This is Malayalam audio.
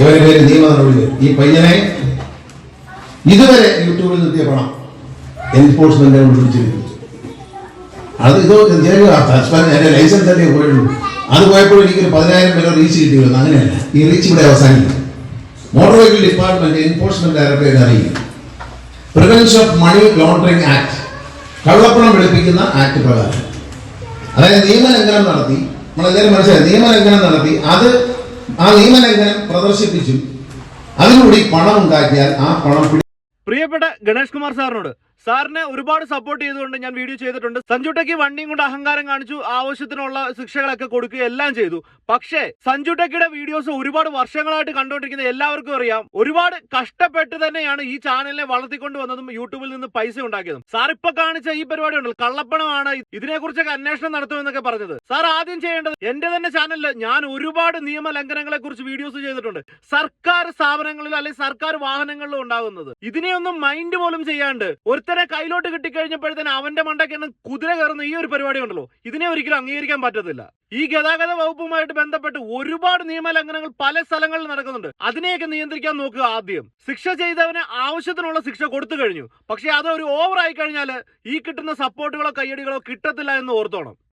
ഇവരെ പേര് നിയമ നടപടി ഈ പയ്യനെ ഇതുവരെ യൂട്യൂബിൽ നിർത്തിയ പണം എൻഫോഴ്സ്മെന്റ് പിടിച്ചിരിക്കുന്നു അത് ഇത് എന്റെ ലൈസൻസ് തന്നെ പോയുള്ളൂ അത് പോയപ്പോൾ എനിക്കൊരു പതിനായിരം പേരെ റീച്ച് കിട്ടിയിരുന്നു. അങ്ങനെയല്ല. ഈ റീച്ച് ഇവിടെ അവസാനിക്കും motor vehicle department enforcement directorate അറിയിക്കും. Prevention of money laundering act കള്ളപ്പണം വെളുപ്പിക്കുന്ന ആക്ട് പ്രകാരം. അതായത് നിയമലംഘനം നടത്തി നമ്മളെല്ലാവരും മനസ്സിലായി? നിയമലംഘനം നടത്തി അത് ആ നിയമലംഘനം പ്രദർശിപ്പിച്ചു. അതിലൂടെ പണം ഉണ്ടാക്കിയാൽ ആ പണം പിടി- പ്രിയപ്പെട്ട ഗണേഷ് കുമാർ സാറിനോട് സാറിനെ ഒരുപാട് സപ്പോർട്ട് ചെയ്തുകൊണ്ട് ഞാൻ വീഡിയോ ചെയ്തിട്ടുണ്ട്. സഞ്ജുട്ടയ്ക്ക് വണ്ടിയും കൊണ്ട് അഹങ്കാരം കാണിച്ചു ആവശ്യത്തിനുള്ള ശിക്ഷകളൊക്കെ കൊടുക്കുക എല്ലാം ചെയ്തു. പക്ഷേ സഞ്ജു വീഡിയോസ് ഒരുപാട് വർഷങ്ങളായിട്ട് കണ്ടുകൊണ്ടിരിക്കുന്ന എല്ലാവർക്കും അറിയാം. ഒരുപാട് കഷ്ടപ്പെട്ട് തന്നെയാണ് ഈ ചാനലിനെ വളർത്തിക്കൊണ്ട് വന്നതും യൂട്യൂബിൽ നിന്ന് പൈസ ഉണ്ടാക്കിയതും. സാർ ഇപ്പൊ കാണിച്ച ഈ പരിപാടി ഉണ്ടല്ലോ കള്ളപ്പണമാണ് ഇതിനെക്കുറിച്ചൊക്കെ അന്വേഷണം നടത്തുമെന്നൊക്കെ പറഞ്ഞത്. സാർ ആദ്യം ചെയ്യേണ്ടത് എന്റെ തന്നെ ചാനലിൽ ഞാൻ ഒരുപാട് നിയമ ലംഘനങ്ങളെ കുറിച്ച് വീഡിയോസ് ചെയ്തിട്ടുണ്ട്. സർക്കാർ സ്ഥാപനങ്ങളിൽ അല്ലെങ്കിൽ സർക്കാർ വാഹനങ്ങളിലും ഉണ്ടാകുന്നത്. ഇതിനെയൊന്നും മൈൻഡ് പോലും ചെയ്യാണ്ട് ഒരുത്തനെ കയ്യിലോട്ട് കിട്ടിക്കഴിഞ്ഞപ്പോഴത്തേന് അവന്റെ മണ്ടയ്ക്കാണ് കുതിര കയറുന്ന ഈ ഒരു പരിപാടി ഉണ്ടല്ലോ. ഇതിനെ ഒരിക്കലും അംഗീകരിക്കാൻ പറ്റത്തില്ല. ഈ ഗതാഗത വകുപ്പുമായിട്ട് ബന്ധപ്പെട്ട് ഒരുപാട് നിയമലംഘനങ്ങൾ പല സ്ഥലങ്ങളിൽ നടക്കുന്നുണ്ട്. അതിനെയൊക്കെ നിയന്ത്രിക്കാൻ നോക്കുക ആദ്യം. ശിക്ഷ ചെയ്തവന് ആവശ്യത്തിനുള്ള ശിക്ഷ കൊടുത്തു കഴിഞ്ഞു. പക്ഷെ അത് ഒരു ഓവർ ആയി കഴിഞ്ഞാൽ ഈ കിട്ടുന്ന സപ്പോർട്ടുകളോ കയ്യടികളോ കിട്ടത്തില്ല എന്ന് ഓർത്തോണം.